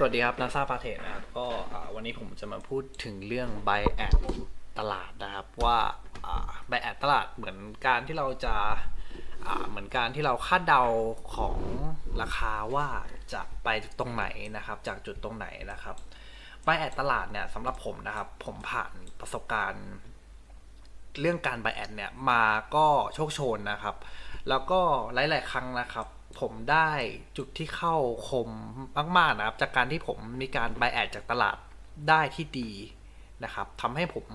สวัสดีครับนาซาพาเทนนะครับ ก็วันนี้ผมจะมาพูดถึงเรื่องไบแอดตลาดนะครับ ว่าไบแอดตลาดเหมือนการที่เราจะเหมือนการที่เราคาดเดาของราคาว่าจะไปตรงไหนนะครับ จากจุดตรงไหนนะครับไบแอดตลาดเนี่ยสำหรับผมนะครับ ผมผ่านประสบการณ์ เรื่องการไบแอดเนี่ยมาก็โชคโชนนะครับ แล้วก็หลาย ๆ ครั้งนะครับ ผมได้จุดที่เข้าคมมากๆนะครับ จากการที่ผมมีการไบแอดจากตลาดได้ที่ดีนะครับทำให้ผม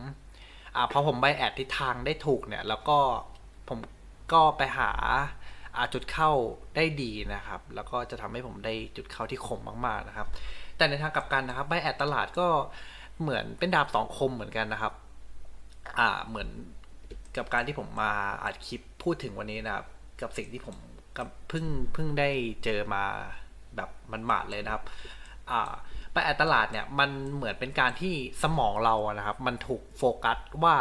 อพอผมไบแอดทิศทางได้ถูกเนี่ย แล้วก็ผมก็ไปหาอาจุดเข้าได้ดีนะครับ แล้วก็จะทำให้ผมได้จุดเข้าที่คมมากๆนะครับ แต่ในทางกลับกันนะครับไบแอดตลาดก็เหมือนเป็นดาบสองคมเหมือนกันนะครับ อ่าเหมือนกับการที่ผมมาอัดคลิปพูดถึงวันนี้นะครับ กับสิ่งที่ผม กับเพิ่งเพิ่งได้เจอมาแบบมันหมาดเลยนะครับอ่าไปแอดตลาดเนี่ยมันเหมือนเป็นการที่สมองเราอะนะครับ มันถูกโฟกัสว่า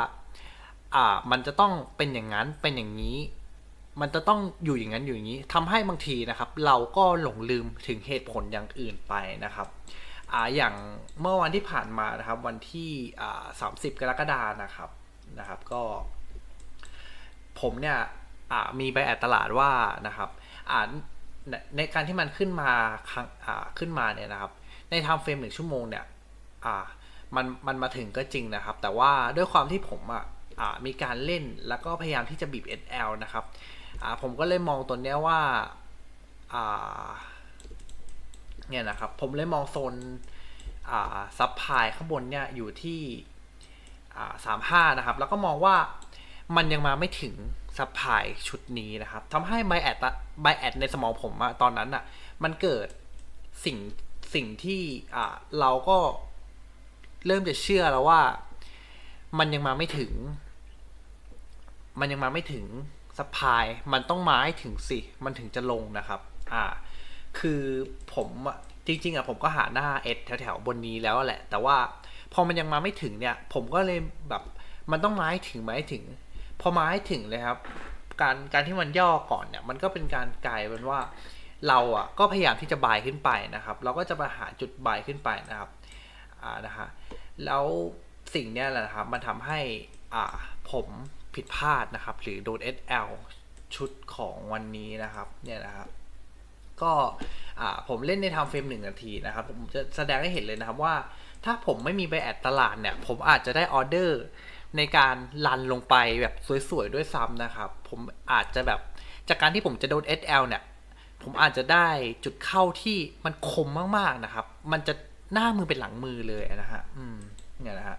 อ่ามันจะต้องเป็นอย่างนั้นเป็นอย่างนี้ มันจะต้องอยู่อย่างนั้นอยู่อย่างนี้ทำให้บางทีนะครับ เราก็หลงลืมถึงเหตุผลอย่างอื่นไปนะครับอ่าอย่างเมื่อวันที่ผ่านมานะครับ วันที่อ่าสามสิบกรกฎานะครับนะครับ ก็ ผมเนี่ย มีใบแอดตลาดว่านะครับในการที่มันขึ้นมาขึ้นมาเนี่ยนะครับ ในไทม์เฟรมหนึ่งชั่วโมงเนี่ยมันมันมาถึงก็จริงนะครับ แต่ว่าด้วยความที่ผมอะมีการเล่นแล้วก็พยายามที่จะบีบ SL นะครับผมก็เลยมองตัวเนี้ยว่าเนี่ยนะครับผมเลยมองโซนซับพายข้างบนเนี่ยอยู่ที่สามห้านะครับ แล้วก็มองว่ามันยังมาไม่ถึง ซับพลายชุดนี้นะครับทำให้ไบแอดไบแอดในสมองผมอะตอนนั้นอะมันเกิดสิ่งสิ่งที่อ่าเราก็เริ่มจะเชื่อแล้วว่า มันยังมาไม่ถึง มันยังมาไม่ถึงซัพพลายมันต้องมาให้ถึงสิมันถึงจะลงนะครับ อ่า คือผมอะจริง ๆอะผมก็หาหน้าเอสแถวๆบนนี้แล้วแหละ แต่ว่าพอมันยังมาไม่ถึงเนี่ย ผมก็เลยแบบมันต้องมาให้ถึงมาให้ถึง พอมาให้ถึงเลยครับ การการที่มันย่อก่อนเนี่ยมันก็เป็นการกลายเป็นว่าเราอะก็พยายามที่จะบายขึ้นไปนะครับ เราก็จะมาหาจุดบายขึ้นไปนะครับอ่านะฮะแล้วสิ่งเนี้ยแหละครับมันทำให้อ่าผมผิดพลาดนะครับ หรือโดน SL ชุดของวันนี้นะครับเนี่ยนะครับก็อ่าผมเล่นในทม์เฟรมหนึ่งนาทีนะครับ ผมจะแสดงให้เห็นเลยนะครับว่าถ้าผมไม่มีใบแอดตลาดเนี่ย ผมอาจจะได้ออเดอร์ ในการรันลงไปแบบสวยๆด้วยซ้ำนะครับ ผมอาจจะแบบจากการที่ผมจะโดน SL เนี่ย ผมอาจจะได้จุดเข้าที่มันคมมากๆนะครับ มันจะหน้ามือเป็นหลังมือเลยนะฮะอืมเนี่ยนะฮะ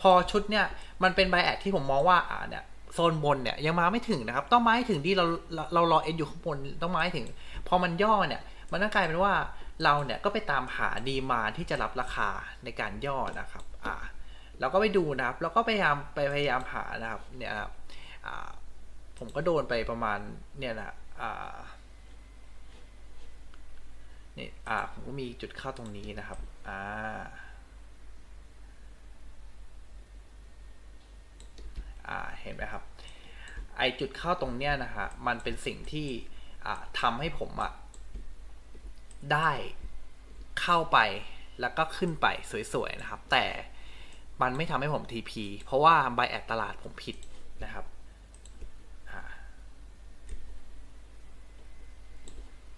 พอชุดเนี่ยมันเป็นไบแอดที่ผมมองว่าอ่าเนี่ยโซนบนเนี่ยยังมาไม่ถึงนะครับ ต้องมาให้ถึงที่เราเราเรารอเอ็นอยู่ข้างบนต้องมาให้ถึง พอมันย่อเนี่ย มันก็กลายเป็นว่าเราเนี่ยก็ไปตามหาดีมาที่จะรับราคาในการย่อนะครับ อ่า เราก็ไปดูนะครับ แล้วก็พยายามไปพยายามหานะครับเนี่ยครับผมก็โดนไปประมาณเนี่ยนะนี่อ่าผมก็มีจุดเข้าตรงนี้นะครับอ่าอ่าเห็นไหมครับไอจุดเข้าตรงเนี้ยนะฮะมันเป็นสิ่งที่ทำให้ผมอะได้เข้าไปแล้วก็ขึ้นไปสวยๆนะครับ แต่ มันไม่ทำให้ผม TP เพราะว่าใบแอดตลาดผมผิดนะครับ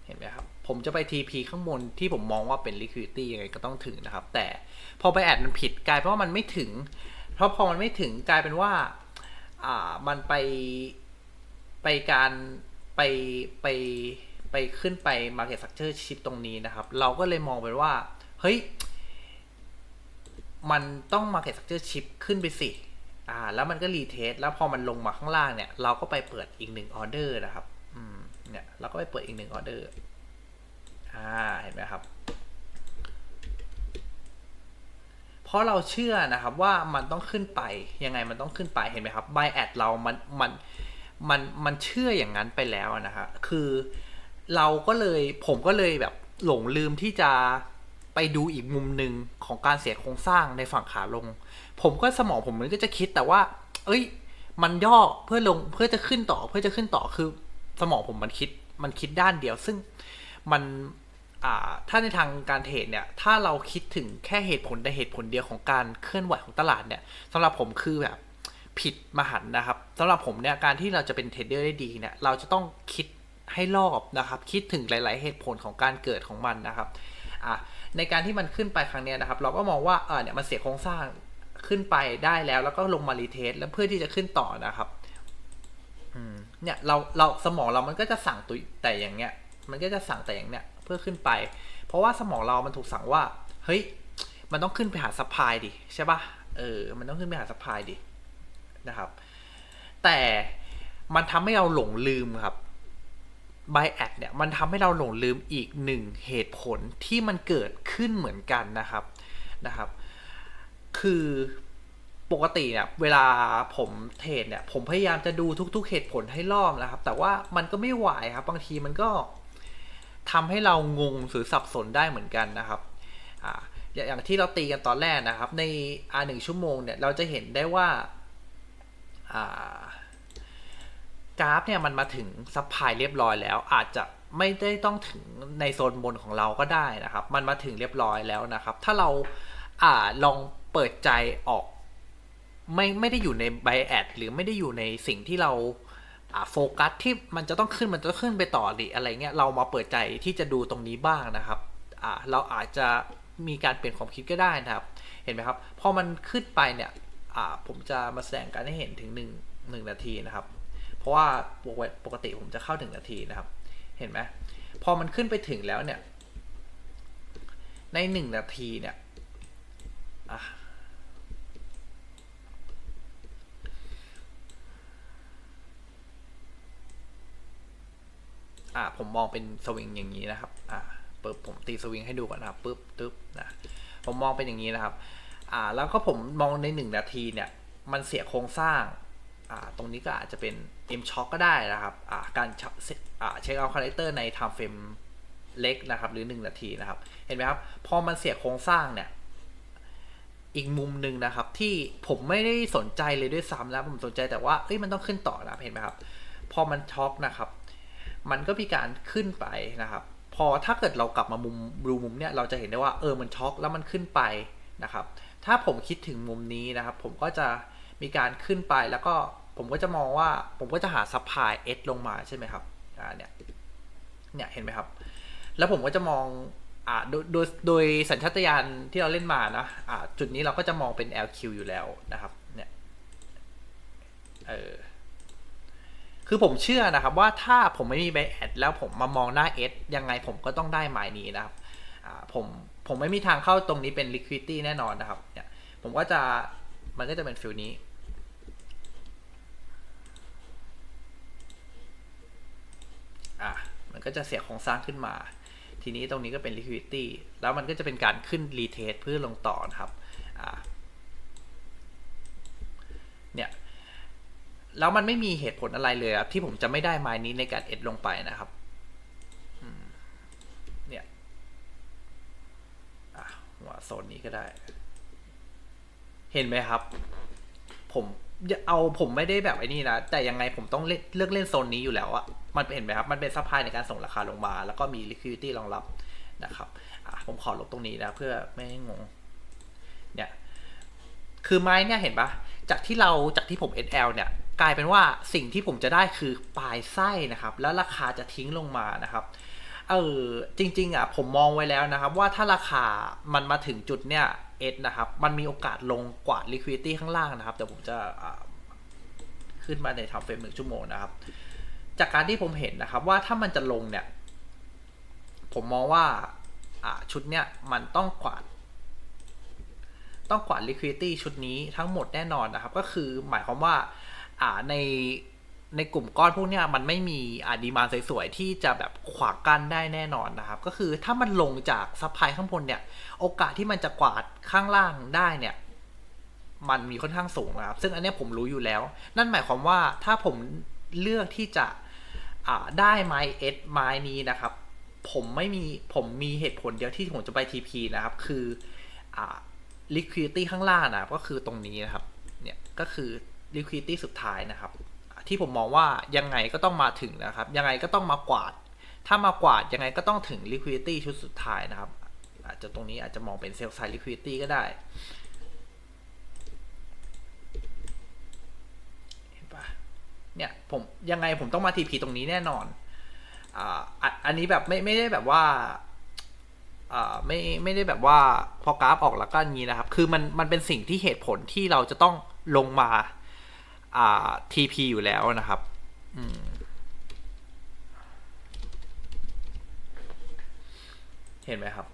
เห็นไหมครับ ผมจะไป TP ข้างบนที่ผมมองว่าเป็น liquidity ยังไงก็ต้องถึงนะครับ แต่พอใบแอดมันผิดกลายเป็นว่ามันไม่ถึง เพราะพอมันไม่ถึงกลายเป็นว่าอ่ามันไปไปการไปไปไปขึ้นไป market structure shift ตรงนี้นะครับ เราก็เลยมองไปว่า เฮ้ย มันต้อง market structure shift ขึ้นไปสิอ่าแล้วมันก็รีเทสแล้วพอมันลงมาข้างล่างเนี่ย เราก็ไปเปิดอีกหนึ่งออเดอร์นะครับอืมเนี่ยเราก็ไปเปิดอีกหนึ่งออเดอร์อ่าเห็นไหมครับ เพราะเราเชื่อนะครับว่ามันต้องขึ้นไปยังไงมันต้องขึ้นไปเห็นไหมครับ b บแอดเรามันมันมันมันเชื่ออย่างนั้นไปแล้วนะฮะคือเราก็เลยผมก็เลยแบบหลงลืมที่จะ ไปดูอีกมุมหนึ่งของการเสียโครงสร้างในฝั่งขาลง ผมก็สมองผมมันก็จะคิดแต่ว่า เอ้ย มันย่อเพื่อลงเพื่อจะขึ้นต่อเพื่อจะขึ้นต่อคือ สมองผมมันคิดมันคิดด้านเดียว ซึ่งมันถ้าในทางการเทรดเนี่ย ถ้าเราคิดถึงแค่เหตุผลแต่เหตุผลเดียวของการเคลื่อนไหวของตลาดเนี่ยสำหรับผมคือแบบผิดมหันนะครับสำหรับผมเนี่ยการที่เราจะเป็นเทรดเดอร์ได้ดีเนี่ยเราจะต้องคิดให้รอบนะครับ คิดถึงหลาย ๆ เหตุผลของการเกิดของมันนะครับอ่า ในการที่มันขึ้นไปครั้งเนี้ยนะครับ เราก็มองว่าเออเนี่ยมันเสียโครงสร้างขึ้นไปได้แล้ว แล้วก็ลงมารีเทสแล้วเพื่อที่จะขึ้นต่อนะครับเนี่ยเราเราสมองเรามันก็จะสั่งตัวแต่อย่างเงี้ย มันก็จะสั่งแต่อย่างเนี้ยเพื่อขึ้นไป เพราะว่าสมองเรามันถูกสั่งว่า เฮ้ย มันต้องขึ้นไปหาซัพพลายดิใช่ปะเออ มันต้องขึ้นไปหาซัพพลายดินะครับ แต่มันทำให้เราหลงลืมครับ ไบแอดเนี่ยมันทำให้เราหลงลืมอีกหนึ่งเหตุผลที่มันเกิดขึ้นเหมือนกันนะครับนะครับ คือปกติเนี่ยเวลาผมเทรดเนี่ยผมพยายามจะดูทุก ๆ เหตุผลให้รอบนะครับ แต่ว่ามันก็ไม่ไหวครับ บางทีมันก็ทำให้เรางงหรือสับสนได้เหมือนกันนะครับอ่าอย่างที่เราตีกันตอนแรกนะครับ ในอาหนึ่งชั่วโมงเนี่ยเราจะเห็นได้ว่าอ่า กราฟเนี่ยมันมาถึงซับพลายเรียบร้อยแล้ว อาจจะไม่ได้ต้องถึงในโซนบนของเราก็ได้นะครับ มันมาถึงเรียบร้อยแล้วนะครับ ถ้าเราอ่าลองเปิดใจออก ไม่ไม่ได้อยู่ในไบแอดหรือไม่ได้อยู่ในสิ่งที่เราโฟกัสที่มันจะต้องขึ้นมันจะขึ้นไปต่อหรืออะไรเงี้ยเรามาเปิดใจที่จะดูตรงนี้บ้างนะครับอ่าเราอาจจะมีการเปลี่ยนความคิดก็ได้นะครับ เห็นไหมครับพอมันขึ้นไปเนี่ยอ่าผมจะมาแสดงการให้เห็นถึง1งนาทีนะครับ ราะว่าปกติผมจะเข้าถึงนาทีนะครับ เห็นไหมพอมันขึ้นไปถึงแล้วเนี่ย ในหนึ่งนาทีเนี่ยอ่าผมมองเป็นสวิงอย่างนี้นะครับ อ่าปึ๊บผมตีสวิงให้ดูก่อนนะครับปึ๊บตึ๊บนะ ผมมองเป็นอย่างนี้นะครับ อ่า แล้วก็ผมมองในหนึ่งนาทีเนี่ย มันเสียโครงสร้าง ตรงนี้ก็อาจจะเป็น M shock ก็ได้นะครับการเช็คเอาคาแรคเตอร์ใน time frame เล็กนะครับ หรือ 1 นาทีนะครับ เห็นไหมครับ พอมันเสียโครงสร้างเนี่ย อีกมุมหนึ่งนะครับ ที่ผมไม่ได้สนใจเลยด้วยซ้ำแล้วผมสนใจแต่ว่าเอ้ยมันต้องขึ้นต่อนะเห็นไหมครับ พอมันช็อกนะครับ มันก็มีการขึ้นไปนะครับ พอถ้าเกิดเรากลับมามุมดูมุมเนี่ยเราจะเห็นได้ว่าเออมันช็อกแล้วมันขึ้นไปนะครับ ถ้าผมคิดถึงมุมนี้นะครับ ผมก็จะ มีการขึ้นไปแล้วก็ผมก็จะมองว่าผมก็จะหาซัพพลายเอสลงมาใช่ไหมครับอ่าเนี่ยเนี่ยเห็นไหมครับ แล้วผมก็จะมองอ่าโดยโดยโดยสัญชาตญาณที่เราเล่นมานะอ่าจุดนี้เราก็จะมองเป็น LQ อยู่แล้วนะครับเนี่ยเออคือผมเชื่อนะครับว่าถ้าผมไม่มีไบแอดแล้วผมมามองหน้า S ยังไงผมก็ต้องได้หมายนี้นะครับอ่าผมผมไม่มีทางเข้าตรงนี้เป็น liquidity แน่นอนนะครับเนี่ยผมก็จะมันก็จะเป็นฟิลนี้ อะ มัน ก็จะเสียโครงสร้างขึ้นมา ทีนี้ตรงนี้ก็เป็น liquidity แล้วมันก็จะเป็นการขึ้น retest เพื่อลงต่อนะครับเนี่ยแล้วมันไม่มีเหตุผลอะไรเลยครับที่ผมจะไม่ได้ไม้นี้ในการเอ็ดลงไปนะครับเนี่ยหัวโซนนี้ก็ได้ เห็นไหมครับ ผมเอาผมไม่ได้แบบไอ้นี่นะแต่ยังไงผมต้องเลือกเล่นโซนนี้อยู่แล้วอะ มันเห็นไหมครับ มันเป็นซัพพลายในการส่งราคาลงมา แล้วก็มี liquidity รองรับนะครับผมขอลบตรงนี้นะเพื่อไม่ให้งง เนี่ย คือไม้เนี่ยเห็นปะจากที่เราจากที่ผม SL เนี่ยกลายเป็นว่าสิ่งที่ผมจะได้คือปลายไส้นะครับ แล้วราคาจะทิ้งลงมานะครับเออจริง ๆอะผมมองไว้แล้วนะครับ ว่าถ้าราคามันมาถึงจุดเนี่ยเอสนะครับ มันมีโอกาสลงกว่า liquidity ข้างล่างนะครับเดี๋ยวผมจะขึ้นมาในทำเฟรมหนึ่งชั่วโมงนะครับ จากการที่ผมเห็นนะครับว่าถ้ามันจะลงเนี่ย ผมมองว่าชุดเนี้ยมันต้องกวาด ต้องกวาด liquidity ชุดนี้ทั้งหมดแน่นอนนะครับ ก็คือหมายความว่าอ่าในในกลุ่มก้อนพวกนี้มันไม่มีอดีมาสวยๆที่จะแบบขวางกั้นได้แน่นอนนะครับ ก็คือถ้ามันลงจากซัพพลายข้างบนเนี่ย โอกาสที่มันจะกวาดข้างล่างได้เนี่ย มันมีค่อนข้างสูงนะครับ ซึ่งอันนี้ผมรู้อยู่แล้ว นั่นหมายความว่าถ้าผมเลือกที่จะ อ่าได้ไม้เอสไม้นี้นะครับ ผมไม่มีผมมีเหตุผลเดียวที่ผมจะไป TP นะครับ คืออ่า liquidity ข้างล่างนะก็คือตรงนี้นะครับ เนี่ยก็คือ liquidity สุดท้ายนะครับ ที่ผมมองว่ายังไงก็ต้องมาถึงนะครับ ยังไงก็ต้องมากวาด ถ้ามากวาดยังไงก็ต้องถึง liquidity ชุดสุดท้ายนะครับ อาจจะตรงนี้อาจจะมองเป็น sell side liquidity ก็ได้ เห็นปะ เนี่ยผมยังไงผมต้องมา TP ตรงนี้แน่นอนอ่าอันนี้แบบไม่ไม่ได้แบบว่าอ่าไม่ไม่ได้แบบว่าพอกราฟออกแล้วก็อย่างนี้นะครับ คือมันมันเป็นสิ่งที่เหตุผลที่เราจะต้องลงมาอ่า TP อยู่แล้วนะครับอืมเห็นไหมครับ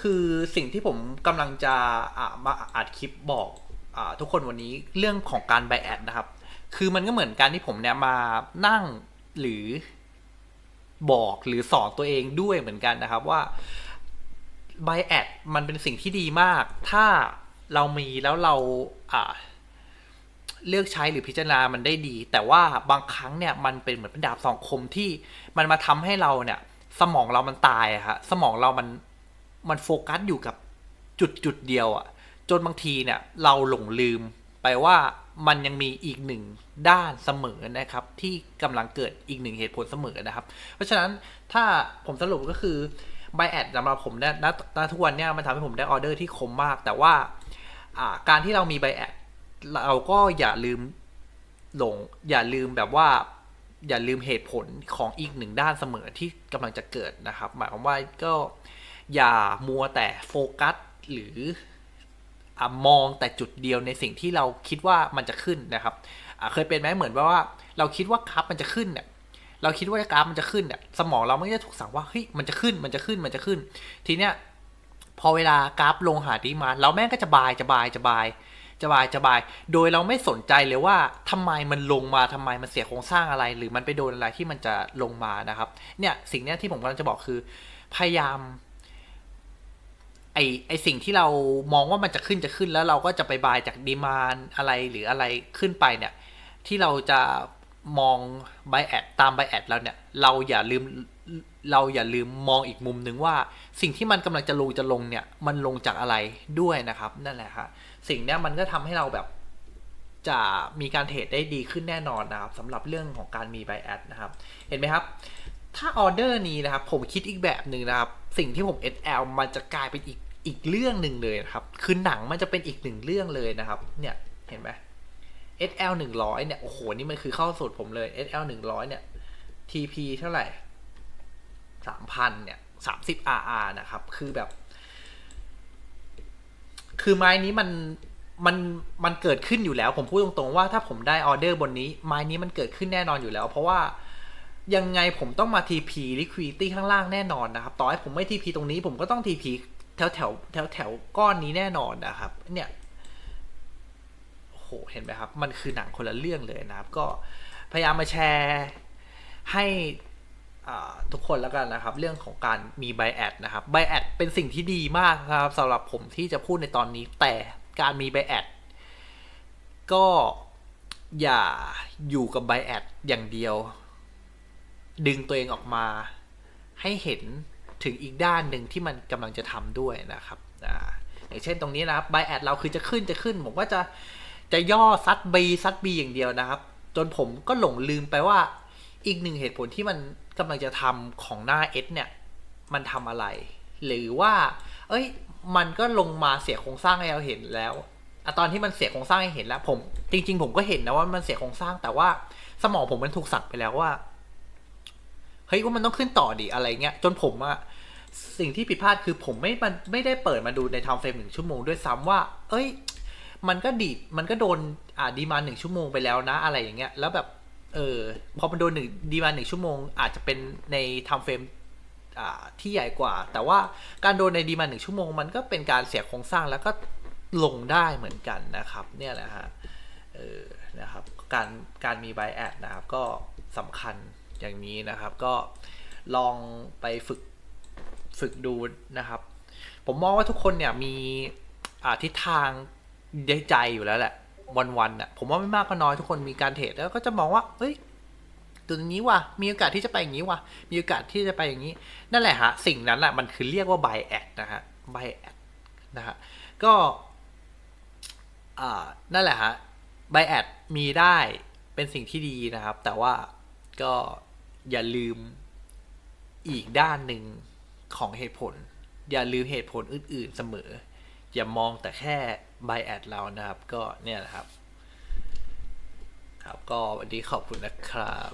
คือสิ่งที่ผมกำลังจะอ่ามาอัดคลิปบอกอาทุกคนวันนี้เรื่องของการไบแอดนะครับ คือมันก็เหมือนการที่ผมเนี่ยมานั่งหรือบอกหรือสอนตัวเองด้วยเหมือนกันนะครับว่าไบแอดมันเป็นสิ่งที่ดีมาก ถ้าเรามีแล้วเราอ่าเลือกใช้หรือพิจารณามันได้ดี แต่ว่าบางครั้งเนี่ยมันเป็นเหมือนเป็นดาบสองคมที่มันมาทำให้เราเนี่ย สมองเรามันตายอะฮะสมองเรามันมันโฟกัสอยู่กับจุดจุดเดียวอะจนบางทีเนี่ย เราหลงลืมไปว่า มันยังมีอีกหนึ่งด้านเสมอนะครับ ที่กำลังเกิดอีกหนึ่งเหตุผลเสมอนะครับ เพราะฉะนั้นถ้าผมสรุปก็คือไบแอดสำหรับผมเนี่ยณทุกวันเนี่ยมันทำให้ผมได้ออเดอร์ที่คมมาก แต่ว่าการที่เรามีไบแอดเราก็อย่าลืมหลง อย่าลืมแบบว่าอย่าลืมเหตุผลของอีกหนึ่งด้านเสมอที่กำลังจะเกิดนะครับ หมายความว่าก็อย่ามัวแต่โฟกัสหรือ มองแต่จุดเดียวในสิ่งที่เราคิดว่ามันจะขึ้นนะครับเคยเป็นไหมเหมือนว่า เราคิดว่ากราฟมันจะขึ้นเนี่ยเราคิดว่ากราฟมันจะขึ้นเนี่ยสมองเราไม่ได้ถูกสั่งว่าเฮ้ยมันจะขึ้นมันจะขึ้นมันจะขึ้น ทีเนี้ยพอเวลากราฟลงหาดีมา เราแม่งก็จะบายจะบายจะบายจะบายจะบาย โดยเราไม่สนใจเลยว่าทำไมมันลงมาทำไมมันเสียโครงสร้างอะไร หรือมันไปโดนอะไรที่มันจะลงมานะครับ เนี่ยสิ่งเนี้ยที่ผมกำลังจะบอกคือ พยายาม ไอไอสิ่งที่เรามองว่ามันจะขึ้นจะขึ้นแล้วเราก็จะไปบายจากดีมานอะไรหรืออะไรขึ้นไปเนี่ย ที่เราจะมองไบแอดตามไบแอดแล้วเนี่ย เราอย่าลืมเราอย่าลืมมองอีกมุมหนึ่งว่า สิ่งที่มันกำลังจะลงจะลงเนี่ย มันลงจากอะไรด้วยนะครับ นั่นแหละครับสิ่งนี้มันก็ทำให้เราแบบจะมีการเทรดได้ดีขึ้นแน่นอนนะครับสำหรับเรื่องของการมีไบแอดนะครับ เห็นไหมครับ ถ้าออเดอร์นี้นะครับ ผมคิดอีกแบบหนึ่งนะครับ สิ่งที่ผม SL มันจะกลายเป็นอีกอีกเรื่องหนึ่งเลยนะครับ คือหนังมันจะเป็นอีกหนึ่งเรื่องเลยนะครับ เนี่ยเห็นไหม SL หนึ่งร้อยเนี่ย โอ้โห นี่มันคือเข้าสูตรผมเลย SL หนึ่งร้อยเนี่ย TP เท่าไหร่สามพันเนี่ยสามสิบ RR นะครับ คือแบบ คือไม้นี้มัน มัน มันเกิดขึ้นอยู่แล้ว ผมพูดตรงๆว่าถ้าผมได้ออเดอร์บนนี้ ไม้นี้มันเกิดขึ้นแน่นอนอยู่แล้ว เพราะว่า ยังไงผมต้องมา TP liquidity ข้างล่างแน่นอนนะครับ ต่อให้ผมไม่ TP ตรงนี้ผมก็ต้อง TP แถวแถวแถวแถวก้อนนี้แน่นอนนะครับ เนี่ยโหเห็นไหมครับ มันคือหนังคนละเรื่องเลยนะครับ ก็พยายามมาแชร์ให้ทุกคนแล้วกันนะครับ เรื่องของการมีไบแอดนะครับไบแอดเป็นสิ่งที่ดีมากครับสำหรับผมที่จะพูดในตอนนี้ แต่การมีไบแอดก็อย่าอยู่กับไบแอดอย่างเดียว ดึงตัวเองออกมา ให้เห็นถึงอีกด้านหนึ่งที่มันกำลังจะทำด้วยนะครับอย่างเช่นตรงนี้นะครับไบแอดเราคือจะขึ้นจะขึ้น ผมก็จะจะย่อซัดบีซัดบีอย่างเดียวนะครับ จนผมก็หลงลืมไปว่าอีกหนึ่งเหตุผลที่มันกำลังจะทำของหน้า S เนี่ย มันทำอะไร หรือว่า เอ้ย มันก็ลงมาเสียโครงสร้างให้เราเห็นแล้วอะตอนที่มันเสียโครงสร้างให้เห็นแล้ว ผม จริง ๆ ผมก็เห็นนะว่ามันเสียโครงสร้างแต่ว่าสมองผมมันถูกสั่งไปแล้วว่า เฮ้ยว่ามันต้องขึ้นต่อดิอะไรเงี้ยจนผมอะสิ่งที่ผิดพลาดคือผมไม่มันไม่ได้เปิดมาดูในทำเฟรมหนึ่งชั่วโมงด้วยซ้ำว่า เอ้ย มันก็ดีมันก็โดนอ่าดีมาหนึ่งชั่วโมงไปแล้วนะอะไรอย่างเงี้ยแล้วแบบเออพอมันโดนหนึ่งดีมาหนึ่งชั่วโมง อาจจะเป็นในทำเฟรมที่ใหญ่กว่า แต่ว่าการโดนในดีมาหนึ่งชั่วโมง มันก็เป็นการเสียโครงสร้างแล้วก็ลงได้เหมือนกันนะครับ เนี่ยแหละฮะเออนะครับการการมีไบแอดนะครับก็สำคัญ อย่างนี้นะครับ ก็ลองไปฝึกฝึกดูนะครับ ผมมองว่าทุกคนเนี่ยมีทิศทางในใจอยู่แล้วแหละวันๆน่ะผมว่าไม่มากก็น้อยทุกคนมีการเทรดแล้วก็จะมองว่าเฮ้ยตัวนี้ว่ะมีโอกาสที่จะไปอย่างนี้ว่ะมีโอกาสที่จะไปอย่างนี้ นั่นแหละฮะสิ่งนั้นแหละมันคือเรียกว่า buy at นะฮะ buy at นะฮะก็นั่นแหละฮะ buy at มีได้เป็นสิ่งที่ดีนะครับ แต่ว่าก็ อย่าลืมอีกด้านหนึ่งของเหตุผล อย่าลืมเหตุผลอื่น ๆเสมอ อย่ามองแต่แค่ไบแอดเรานะครับ ก็เนี่ยแหละครับ ครับก็วันนี้ขอบคุณนะครับ